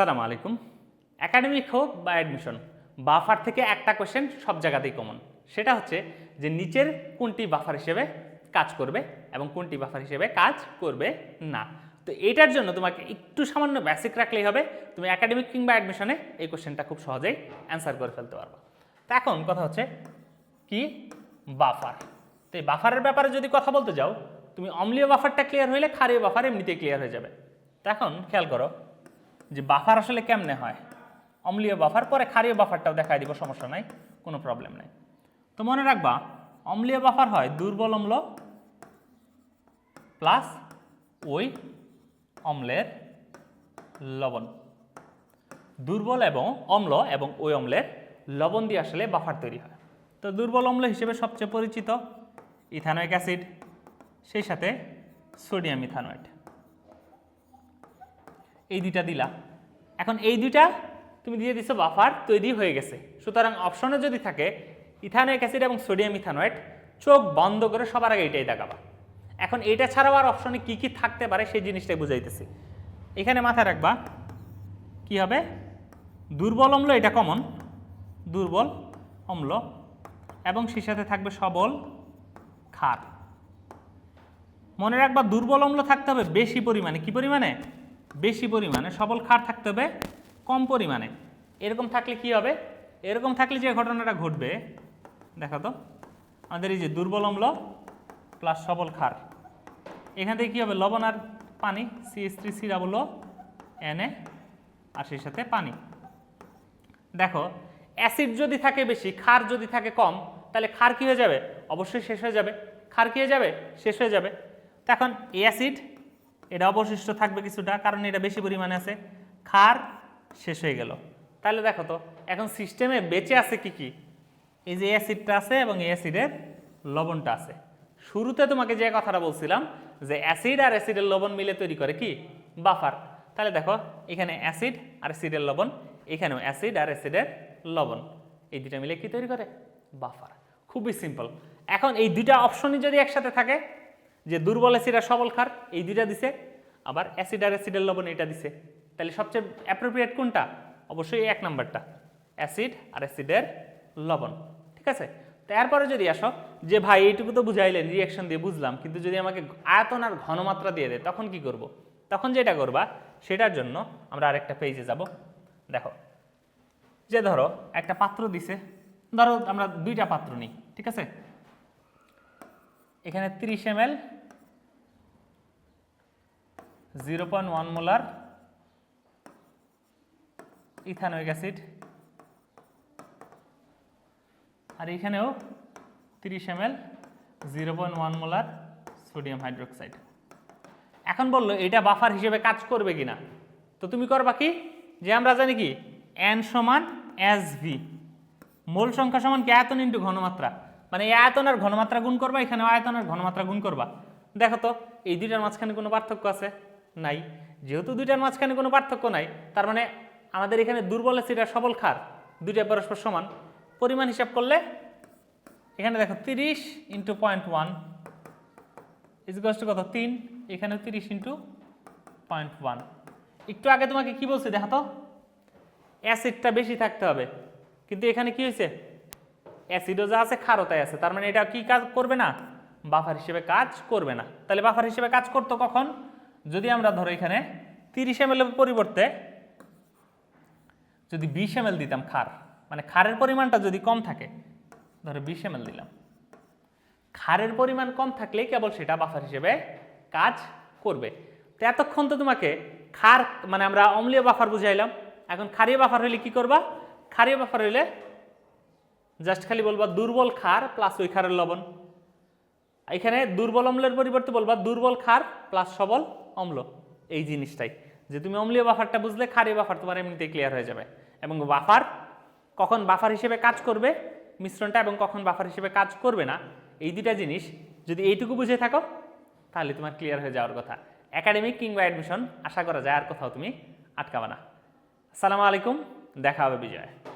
সালাম আলাইকুম। একাডেমিক হোক বা অ্যাডমিশন বাফার থেকে একটা কোশ্চেন সব জায়গাতেই কমন সেটা হচ্ছে যে নিচের কোনটি বাফার হিসেবে কাজ করবে এবং কোনটি বাফার হিসেবে কাজ করবে না। তো এটার জন্য তোমাকে একটু সামান্য বেসিক রাখলেই হবে। তুমি একাডেমিক কিংবা অ্যাডমিশনে এই কোশ্চেনটা খুব সহজেই অ্যান্সার করে ফেলতে পারবা। তো এখন কথা হচ্ছে কি বাফার তো এই বাফারের ব্যাপারে যদি কথা বলতে যাও, তুমি অম্লীয় বাফারটা ক্লিয়ার হইলে ক্ষারীয় বাফার এমনিতেই ক্লিয়ার হয়ে যাবে। তো এখন খেয়াল করো যে বাফার আসলে কেমনে হয়? অম্লীয় বাফার, পরে ক্ষারীয় বাফারটাও দেখাই দিব, সমস্যা নাই, কোনো প্রবলেম নাই। তো মনে রাখবা, অম্লীয় বাফার হয় দুর্বল অম্ল প্লাস ওই অম্লের লবণ। দুর্বল এবং অম্ল এবং ওই অম্লের লবণ দিয়ে আসলে বাফার তৈরি হয়। তো দুর্বল অম্ল হিসেবে সবচেয়ে পরিচিত ইথানোয়িক অ্যাসিড, সেই সাথে সোডিয়াম ইথানোয়েট এই দুইটা দিলা। এখন এই দুইটা তুমি দিয়ে দিছো বাফার তৈরি হয়ে গেছে। সুতরাং অপশনে যদি থাকে ইথানোয়িক অ্যাসিড এবং সোডিয়াম ইথানোয়েট চোখ বন্ধ করে সবার আগে এটাই দেখাবা। এখন এটা ছাড়াও আর অপশনে কি কি থাকতে পারে সেই জিনিসটাই বুঝাইতেছি। এখানে মাথায় রাখবা, কি হবে? দুর্বল অম্ল, এটা কমন দুর্বল অম্ল। এবং সেই সাথে থাকবে সবল খার মনে রাখবা দুর্বল অম্ল থাকতে হবে বেশি পরিমাণে। কি পরিমাণে? বেশি পরিমাণে, সবল ক্ষার থাকতে হবে কম পরিমাণে। এরকম থাকলে কি হবে? এরকম থাকলে যে ঘটনাটা ঘটবে, দেখো তো, আমাদের এই যে দুর্বল অম্ল প্লাস সবল ক্ষার। এখান থেকে কী হবে? লবণ আর পানি CS three C double N আর সেই সাথে পানি। দেখো অ্যাসিড যদি থাকে বেশি, ক্ষার যদি থাকে কম, তাহলে ক্ষার কী হয়ে যাবে? অবশ্যই শেষ হয়ে যাবে। ক্ষার কী হয়ে যাবে? শেষ হয়ে যাবে। এখন অ্যাসিড এটা অবশিষ্ট থাকবে কিছুটা, কারণ এটা বেশি পরিমাণে আছে। ক্ষার শেষ হয়ে গেল। তাহলে দেখো তো, এখন সিস্টেমে বেঁচে আছে কি কি? এই যে অ্যাসিডটা আছে এবং এই অ্যাসিডের লবণটা আছে। শুরুতে তোমাকে যে কথাটা বলছিলাম, যে অ্যাসিড আর অ্যাসিডের লবণ মিলে তৈরি করে কি? বাফার। তাহলে দেখো, এখানে অ্যাসিড আর অ্যাসিডের লবণ, এখানেও অ্যাসিড আর অ্যাসিডের লবণ। এই দুটা মিলে কি তৈরি করে? বাফার। খুবই সিম্পল এখন এই দুইটা অপশনই যদি একসাথে থাকে যে দুর্বল অ্যাসিড আর সবল ক্ষার, এই দুইটা দিছে, আবার অ্যাসিড আর অ্যাসিডের লবণ এটা দিছে। তাহলে সবচেয়ে অ্যাপ্রোপ্রিয়েট কোনটা? অবশ্যই এক নাম্বারটা অ্যাসিড আর অ্যাসিডের লবণ, ঠিক আছে? তো এরপরে যদি আসো, যে ভাই এইটুকু তো বুঝাইলেন রিয়াকশন দিয়ে বুঝলাম, কিন্তু যদি আমাকে আয়তন আর ঘনমাত্রা দিয়ে দেয়, তখন কি করব। তখন যেটা করবা, সেটার জন্য আমরা আরেকটা পেজে যাব। দেখো, যে ধরো, একটা পাত্র দিছে, ধরো আমরা দুইটা পাত্র নিই, ঠিক আছে? এখানে তিরিশ M L zero point one molar, ethanoic acid. আর এখানেও তিরিশ M L zero point one molar sodium hydroxide. এখন বলল, এটা বাফার হিসেবে কাজ করবে কিনা? তো তুমি করবা কি? যে আমরা জানি কি? এন সমান এস ভি মোল সংখ্যা সমান কি? আয়তন ইন্টু ঘনমাত্রা। মানে এই আয়তন আর ঘনমাত্রা গুণ করবা, এখানে আয়তন আর ঘনমাত্রা গুণ করবা। দেখো তো, এই দুইটার মাঝখানে কোনো পার্থক্য আছে? নাই। যেহেতু দুইটার মাঝখানে কোনো পার্থক্য নাই, তার মানে আমাদের এখানে দুর্বল আর সবল খার দুইটা পরস্পর সমান। পরিমাণ হিসাব করলে, এখানে দেখো তিরিশ ইন্টু পয়েন্ট ওয়ান ইজগস টু কত? তিন। এখানে তিরিশ ইন্টু পয়েন্ট ওয়ান একটু আগে তোমাকে কি বলছি, দেখো তো? অ্যাসিডটা বেশি থাকতে হবে। কিন্তু এখানে কি হয়েছে? অ্যাসিডও যা আছে, ক্ষারতায় আছে। তার মানে এটা কি কাজ করবে না? বাফার হিসেবে কাজ করবে না। তাহলে বাফার হিসেবে কাজ করতো কখন? যদি আমরা ধরো এখানে তিরিশ এম পরিবর্তে যদি বিশ এম দিতাম খার মানে খারের পরিমাণটা যদি কম থাকে, ধরো বিশ এম দিলাম। খারের পরিমাণ কম থাকলেই কেবল সেটা বাফার হিসেবে কাজ করবে। তো এতক্ষণ তো তোমাকে খার মানে আমরা অম্লীয় বাফার বুঝাইলাম। এখন ক্ষারীয় বাফার হইলে কি করবা? ক্ষারীয় বাফার হইলে জাস্ট খালি বলবা দুর্বল ক্ষার প্লাস ওই ক্ষারের লবণ। এখানে দুর্বল অম্লের পরিবর্তে বলবা দুর্বল ক্ষার প্লাস সবল অম্ল। এই জিনিসটাই। যে তুমি অম্লীয় বাফারটা বুঝলে ক্ষারীয় বাফার তোমার এমনিতেই ক্লিয়ার হয়ে যাবে। এবং বাফার কখন বাফার হিসেবে কাজ করবে, মিশ্রণটা এবং কখন বাফার হিসেবে কাজ করবে না, এই দুইটা জিনিস যদি এইটুকু বুঝে থাকো, তাহলে তোমার ক্লিয়ার হয়ে যাওয়ার কথা। একাডেমিক কিংবা অ্যাডমিশন আশা করা যায় আর কোথাও তুমি আটকাবে না। আসসালামু আলাইকুম, দেখা হবে বিজয়।